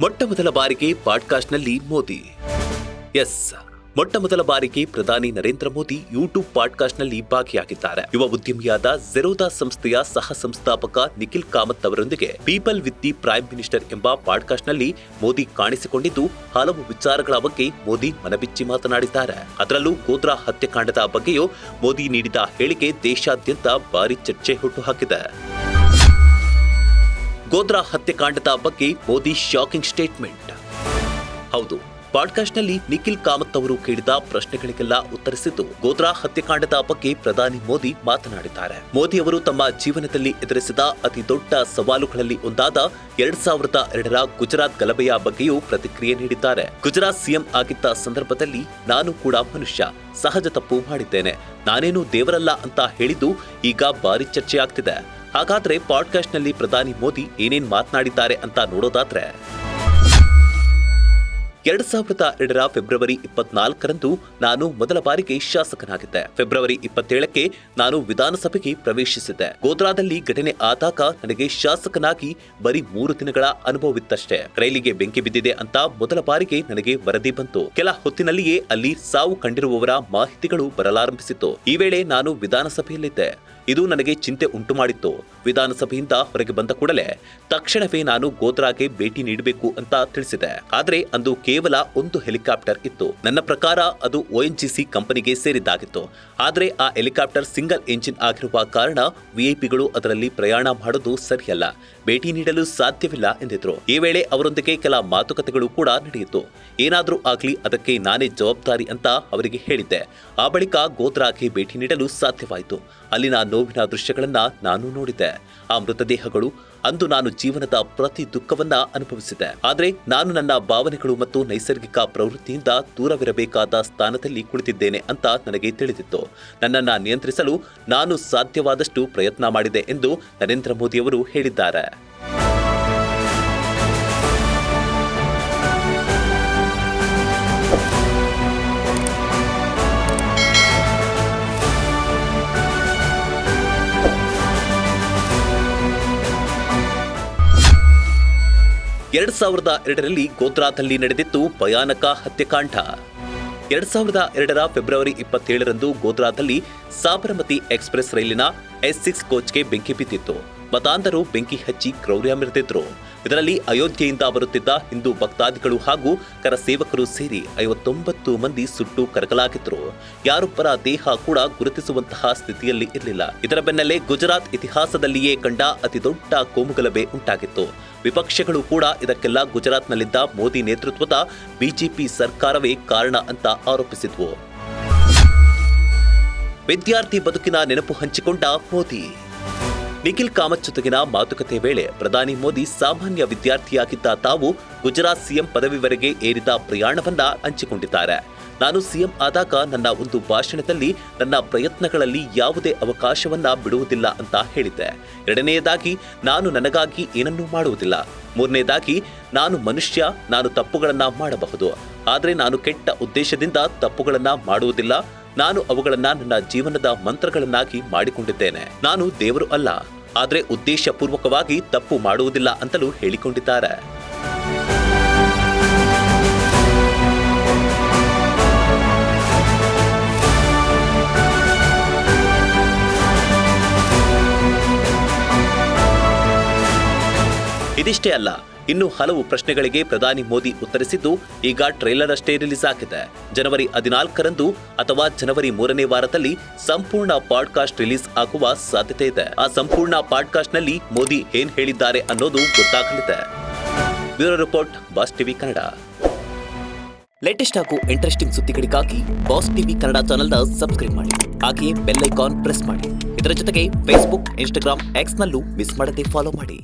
ಮೊದಲ ಬಾರಿಗೆ ಪಾಡ್ಕಾಸ್ಟ್ನಲ್ಲಿ ಮೋದಿ. ಎಸ್, ಮೊಟ್ಟ ಮೊದಲ ಬಾರಿಗೆ ಪ್ರಧಾನಿ ನರೇಂದ್ರ ಮೋದಿ ಯೂಟ್ಯೂಬ್ ಪಾಡ್ಕಾಸ್ಟ್ನಲ್ಲಿ ಭಾಗಿಯಾಗಿದ್ದಾರೆ. ಯುವ ಉದ್ಯಮಿಯಾದ ಜೆರೋದಾ ಸಂಸ್ಥೆಯ ಸಹ ಸಂಸ್ಥಾಪಕ ನಿಖಿಲ್ ಕಾಮತ್ ಅವರೊಂದಿಗೆ People with the Prime Minister ಎಂಬ ಪಾಡ್ಕಾಸ್ಟ್ನಲ್ಲಿ ಮೋದಿ ಕಾಣಿಸಿಕೊಂಡಿದ್ದು, ಹಲವು ವಿಚಾರಗಳ ಬಗ್ಗೆ ಮೋದಿ ಮನಬಿಚ್ಚಿ ಮಾತನಾಡಿದ್ದಾರೆ. ಅದರಲ್ಲೂ ಗೋದ್ರಾ ಹತ್ಯಾಕಾಂಡದ ಬಗ್ಗೆಯೂ ಮೋದಿ ನೀಡಿದ ಹೇಳಿಕೆ ದೇಶಾದ್ಯಂತ ಭಾರಿ ಚರ್ಚೆ ಹುಟ್ಟುಹಾಕಿದೆ ಗೋದ್ರಾ ಹತ್ಯೆಕಾಂಡದ ಬಗ್ಗೆ ಮೋದಿ ಶಾಕಿಂಗ್ ಸ್ಟೇಟ್ಮೆಂಟ್ ಹೌದು ಪಾಡ್ಕಾಸ್ಟ್ನಲ್ಲಿ ನಿಖಿಲ್ ಕಾಮತ್ ಅವರು ಕೇಳಿದ ಪ್ರಶ್ನೆಗಳಿಗೆಲ್ಲ ಉತ್ತರಿಸಿದ್ದು ಗೋದ್ರಾ ಹತ್ಯೆಕಾಂಡದ ಬಗ್ಗೆ ಪ್ರಧಾನಿ ಮೋದಿ ಮಾತನಾಡಿದ್ದಾರೆ. ಮೋದಿ ಅವರು ತಮ್ಮ ಜೀವನದಲ್ಲಿ ಎದುರಿಸಿದ ಅತಿ ದೊಡ್ಡ ಸವಾಲುಗಳಲ್ಲಿ ಒಂದಾದ ಎರಡ್ ಸಾವಿರದ ಎರಡರ ಗುಜರಾತ್ ಗಲಭೆಯ ಬಗ್ಗೆಯೂ ಪ್ರತಿಕ್ರಿಯೆ ನೀಡಿದ್ದಾರೆ. ಗುಜರಾತ್ ಸಿಎಂ ಆಗಿದ್ದ ಸಂದರ್ಭದಲ್ಲಿ ನಾನು ಕೂಡ ಮನುಷ್ಯ, ಸಹಜ ತಪ್ಪು ಮಾಡಿದ್ದೇನೆ. ನಾನೇನು ದೇವರಲ್ಲ ಅಂತ ಹೇಳಿದ್ದು ಈಗ ಭಾರಿ ಚರ್ಚೆ ಆಗ್ತಿದೆ ಹಾಗಾದ್ರೆ ಪಾಡ್ಕಾಸ್ಟ್ನಲ್ಲಿ ಪ್ರಧಾನಿ ಮೋದಿ ಏನೇನ್ ಮಾತನಾಡಿದ್ದಾರೆ ಅಂತ ನೋಡೋದಾದ್ರೆ ಎರಡ್ ಸಾವಿರದ ಎರಡರ ಫೆಬ್ರವರಿ ಇಪ್ಪತ್ನಾಲ್ಕರಂದು ನಾನು ಮೊದಲ ಬಾರಿಗೆ ಶಾಸಕನಾಗಿದ್ದೆ. ಫೆಬ್ರವರಿ ಇಪ್ಪತ್ತೇಳಕ್ಕೆ ನಾನು ವಿಧಾನಸಭೆಗೆ ಪ್ರವೇಶಿಸಿದ್ದೆ. ಗೋದ್ರಾದಲ್ಲಿ ಘಟನೆ ಆದಾಗ ನನಗೆ ಶಾಸಕನಾಗಿ ಬರೀ ಮೂರು ದಿನಗಳ ಅನುಭವವಿತ್ತಷ್ಟೇ. ರೈಲಿಗೆ ಬೆಂಕಿ ಬಿದ್ದಿದೆ ಅಂತ ಮೊದಲ ಬಾರಿಗೆ ನನಗೆ ವರದಿ ಬಂತು. ಕೆಲ ಹೊತ್ತಿನಲ್ಲಿಯೇ ಅಲ್ಲಿ ಸಾವು ಕಂಡಿರುವವರ ಮಾಹಿತಿಗಳು ಬರಲಾರಂಭಿಸಿತ್ತು. ಈ ವೇಳೆ ನಾನು ವಿಧಾನಸಭೆಯಲ್ಲಿದ್ದೆ. ಇದು ನನಗೆ ಚಿಂತೆ ಉಂಟು ಮಾಡಿತ್ತು ವಿಧಾನಸಭೆಯಿಂದ ಹೊರಗೆ ಬಂದ ಕೂಡಲೇ ತಕ್ಷಣವೇ ನಾನು ಗೋದ್ರಾಗೆ ಭೇಟಿ ನೀಡಬೇಕು ಅಂತ ತಿಳಿಸಿದೆ ಆದರೆ ಅಂದು ಕೇವಲ ಒಂದು ಹೆಲಿಕಾಪ್ಟರ್ ಇತ್ತು. ನನ್ನ ಪ್ರಕಾರ ಅದು ಒಎನ್ಜಿಸಿ ಕಂಪನಿಗೆ ಸೇರಿದ್ದಾಗಿತ್ತು. ಆದರೆ ಆ ಹೆಲಿಕಾಪ್ಟರ್ ಸಿಂಗಲ್ ಎಂಜಿನ್ ಆಗಿರುವ ಕಾರಣ ವಿಐಪಿಗಳು ಅದರಲ್ಲಿ ಪ್ರಯಾಣ ಮಾಡೋದು ಸರಿಯಲ್ಲ. ಭೇಟಿ ನೀಡಲು ಸಾಧ್ಯವಿಲ್ಲ ಎಂದಿದ್ರು. ಈ ವೇಳೆ ಅವರೊಂದಿಗೆ ಕೆಲ ಮಾತುಕತೆಗಳು ಕೂಡ ನಡೆಯಿತು. ಏನಾದರೂ ಆಗಲಿ ಅದಕ್ಕೆ ನಾನೇ ಜವಾಬ್ದಾರಿ ಅಂತ ಅವರಿಗೆ ಹೇಳಿದ್ದೆ. ಆ ಬಳಿಕ ಗೋದ್ರಾಗೆ ಭೇಟಿ ನೀಡಲು ಸಾಧ್ಯವಾಯಿತು. ಅಲ್ಲಿನ ನೋವಿನ ದೃಶ್ಯಗಳನ್ನ ನಾನು ನೋಡಿದ್ದೆ. ಆ ಮೃತದೇಹಗಳು ಅಂದು ನಾನು ಜೀವನದ ಪ್ರತಿ ದುಃಖವನ್ನ ಅನುಭವಿಸಿದೆ ಆದರೆ ನಾನು ನನ್ನ ಭಾವನೆಗಳು ಮತ್ತು ನೈಸರ್ಗಿಕ ಪ್ರವೃತ್ತಿಯಿಂದ ದೂರವಿರಬೇಕಾದ ಸ್ಥಾನದಲ್ಲಿ ಕುಳಿತಿದ್ದೇನೆ ಅಂತ ನನಗೆ ತಿಳಿದಿತ್ತು. ನನ್ನನ್ನು ನಿಯಂತ್ರಿಸಲು ನಾನು ಸಾಧ್ಯವಾದಷ್ಟು ಪ್ರಯತ್ನ ಮಾಡಿದೆ ಎಂದು ನರೇಂದ್ರ ಮೋದಿಯವರು ಹೇಳಿದ್ದಾರೆ. ಎರಡ್ ಸಾವಿರದ ಎರಡರಲ್ಲಿ ಗೋದ್ರಾದಲ್ಲಿ ನಡೆದಿತ್ತು ಭಯಾನಕ ಹತ್ಯೆಕಾಂಡ. ಎರಡ್ ಸಾವಿರದ ಎರಡರ ಫೆಬ್ರವರಿ ಇಪ್ಪತ್ತೇಳರಂದು ಗೋತ್ರಾದಲ್ಲಿ ಸಾಬರಮತಿ ಎಕ್ಸ್ಪ್ರೆಸ್ ರೈಲಿನ ಎಸ್ ಸಿಕ್ಸ್ ಕೋಚ್ಗೆ ಬೆಂಕಿ ಬಿದ್ದಿತ್ತು. ಮತಾಂಧರು ಬೆಂಕಿ ಹಚ್ಚಿ ಕ್ರೌರ್ಯ ಮೆರೆದಿದ್ರು. ಇದರಲ್ಲಿ ಅಯೋಧ್ಯೆಯಿಂದ ಬರುತ್ತಿದ್ದ ಹಿಂದೂ ಭಕ್ತಾದಿಗಳು ಹಾಗೂ ಕರ ಸೇವಕರು ಸೇರಿ ಐವತ್ತೊಂಬತ್ತು ಮಂದಿ ಸುಟ್ಟು ಕರಕಲಾಗಿದ್ದರು. ಯಾರೊಬ್ಬರ ದೇಹ ಕೂಡ ಗುರುತಿಸುವಂತಹ ಸ್ಥಿತಿಯಲ್ಲಿ ಇರಲಿಲ್ಲ. ಇದರ ಬೆನ್ನಲ್ಲೇ ಗುಜರಾತ್ ಇತಿಹಾಸದಲ್ಲಿಯೇ ಕಂಡ ಅತಿದೊಡ್ಡ ಕೋಮುಗಲಭೆ ಉಂಟಾಗಿತ್ತು. ವಿಪಕ್ಷಗಳು ಕೂಡ ಇದಕ್ಕೆಲ್ಲ ಗುಜರಾತ್ನಲ್ಲಿದ್ದ ಮೋದಿ ನೇತೃತ್ವದ ಬಿಜೆಪಿ ಸರ್ಕಾರವೇ ಕಾರಣ ಅಂತ ಆರೋಪಿಸಿದ್ವು. ವಿದ್ಯಾರ್ಥಿ ಬದುಕಿನ ನೆನಪು ಹಂಚಿಕೊಂಡ ಮೋದಿ. ನಿಖಿಲ್ ಕಾಮತ್ ಜೊತೆಗಿನ ಮಾತುಕತೆ ವೇಳೆ ಪ್ರಧಾನಿ ಮೋದಿ ಸಾಮಾನ್ಯ ವಿದ್ಯಾರ್ಥಿಯಾಗಿದ್ದ ತಾವು ಗುಜರಾತ್ ಸಿಎಂ ಪದವಿವರೆಗೆ ಏರಿದ ಪ್ರಯಾಣವನ್ನ ಹಂಚಿಕೊಂಡಿದ್ದಾರೆ. ನಾನು ಸಿಎಂ ಆದಾಗ ನನ್ನ ಒಂದು ಭಾಷಣದಲ್ಲಿ ನನ್ನ ಪ್ರಯತ್ನಗಳಲ್ಲಿ ಯಾವುದೇ ಅವಕಾಶವನ್ನ ಬಿಡುವುದಿಲ್ಲ ಅಂತ ಹೇಳಿದ್ದೆ. ಎರಡನೆಯದಾಗಿ, ನಾನು ನನಗಾಗಿ ಏನನ್ನೂ ಮಾಡುವುದಿಲ್ಲ. ಮೂರನೇದಾಗಿ, ನಾನು ಮನುಷ್ಯ, ನಾನು ತಪ್ಪುಗಳನ್ನ ಮಾಡಬಹುದು. ಆದರೆ ನಾನು ಕೆಟ್ಟ ಉದ್ದೇಶದಿಂದ ತಪ್ಪುಗಳನ್ನ ಮಾಡುವುದಿಲ್ಲ. ನಾನು ಅವುಗಳನ್ನ ನನ್ನ ಜೀವನದ ಮಂತ್ರಗಳನ್ನಾಗಿ ಮಾಡಿಕೊಂಡಿದ್ದೇನೆ. ನಾನು ದೇವರು ಅಲ್ಲ, ಆದರೆ ಉದ್ದೇಶಪೂರ್ವಕವಾಗಿ ತಪ್ಪು ಮಾಡುವುದಿಲ್ಲ ಅಂತಲೂ ಹೇಳಿಕೊಂಡಿದ್ದಾರೆ. ಇದಿಷ್ಟೇ ಅಲ್ಲ ಇನ್ನು ಹಲವು ಪ್ರಶ್ನೆಗಳಿಗೆ ಪ್ರಧಾನಿ ಮೋದಿ ಉತ್ತರಿಸಿದ್ದು, ಈಗ ಟ್ರೈಲರ್ ಅಷ್ಟೇ ರಿಲೀಸ್ ಆಗಿದೆ. ಜನವರಿ ಹದಿನಾಲ್ಕರಂದು ಅಥವಾ ಜನವರಿ ಮೂರನೇ ವಾರದಲ್ಲಿ ಸಂಪೂರ್ಣ ಪಾಡ್ಕಾಸ್ಟ್ ರಿಲೀಸ್ ಆಗುವ ಸಾಧ್ಯತೆ ಇದೆ. ಆ ಸಂಪೂರ್ಣ ಪಾಡ್ಕಾಸ್ಟ್ನಲ್ಲಿ ಮೋದಿ ಏನ್ ಹೇಳಿದ್ದಾರೆ ಅನ್ನೋದು ಗೊತ್ತಾಗಲಿದೆ. Bureau report, boss TV Kannada. Latest ಹಾಗೂ ಇಂಟ್ರೆಸ್ಟಿಂಗ್ ಸುದ್ದಿಗಳಿಗಾಗಿ ಬಾಸ್ ಟಿವಿ ಕನ್ನಡ ಚಾನೆಲ್ನ ಸಬ್ಸ್ಕ್ರೈಬ್ ಮಾಡಿ. ಹಾಗೆಯೇ ಬೆಲ್ ಐಕಾನ್ ಪ್ರೆಸ್ ಮಾಡಿ. ಇದರ ಜೊತೆಗೆ ಫೇಸ್ಬುಕ್ ಇನ್ಸ್ಟಾಗ್ರಾಮ್ ಎಕ್ಸ್ನಲ್ಲೂ ಮಿಸ್ ಮಾಡದೆ ಫಾಲೋ ಮಾಡಿ.